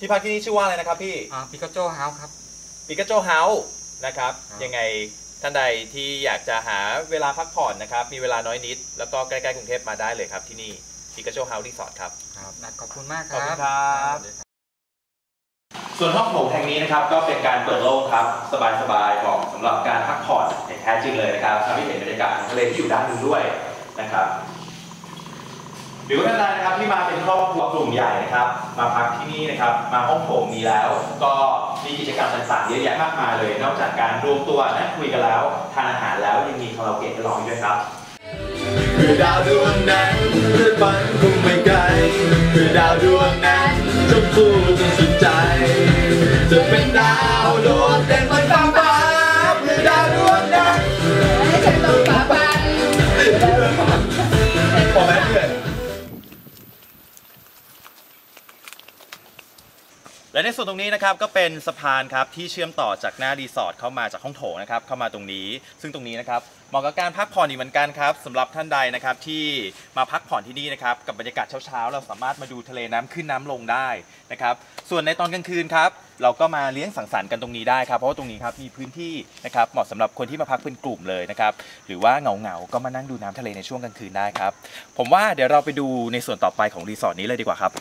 ที่พักที่นี่ชื่อว่าอะไรนะครับพี่อ่าปิกาโจเฮาส์ครับ ปิกาโจเฮาส์นะครับครับ ยังไงท่านใดที่อยากจะหาเวลาพักผ่อนนะครับ มีเวลาน้อยนิด แล้วก็ใกล้ๆกรุงเทพมาได้เลยครับที่นี่ปิกาโจเฮาส์รีสอร์ทครับ ครับนะขอบคุณมากคขอบรับคุณครับสวัสดีครับ ส่วนห้องโถงแห่งนี้นะครับก็เป็นการเปิดโล่งครับ สบายๆเหมาะสำหรับการพักผ่อนอย่างแท้จริงเลยนะครับทำให้เห็นบรรยากาศของทะเลที่อยู่ด้านนู้นด้วยนะครับ หรือว่าท่านใดนะครับที่มาเป็นครอบครัวกลุ่มใหญ่นะครับ มาพักที่นี่นะครับ มาห้องโถงนี้แล้ว ก็มีกิจกรรมต่างๆเยอะแยะมากมายเลย นอกจากการรวมตัวนั่งคุยกันแล้วทานอาหารแล้วยังมีคาราโอเกะให้ร้องอีกด้วยครับเพื่อดาวดวงนั้นเพื่อฝันคงไม่ไกลเพื่อดาวดวงนั้นจงสู้จนสุดใจ จะเป็นดาวดวงเด่นบนฟ้าฟ้าเพื่อดาวดวงนั้นให้ฉันต้องฝ่าฟัน และในส่วนตรงนี้นะครับก็เป็นสะพานครับที่เชื่อมต่อจากหน้ารีสอร์ทเข้ามาจากห้องโถงนะครับเข้ามาตรงนี้ ซึ่งตรงนี้นะครับเหมาะกับการพักผ่อนอีกเหมือนกันครับสำหรับท่านใดนะครับที่มาพักผ่อนที่นี่นะครับกับบรรยากาศเช้าๆ เราสามารถมาดูทะเลน้ำขึ้นน้ำลงได้นะครับส่วนในตอนกลางคืนครับเราก็มาเลี้ยงสังสรรค์กันตรงนี้ได้ครับเพราะว่าตรงนี้ครับมีพื้นที่นะครับเหมาะสำหรับคนที่มาพักเป็นกลุ่มเลยนะครับหรือว่าเหงาๆก็มานั่งดูน้ำทะเลในช่วงกลางคืนได้ครับผมว่าเดี๋ยวเราไปดูในส่วนต่อไปของรีสอร์ทนี้เลยดีกว่าครับ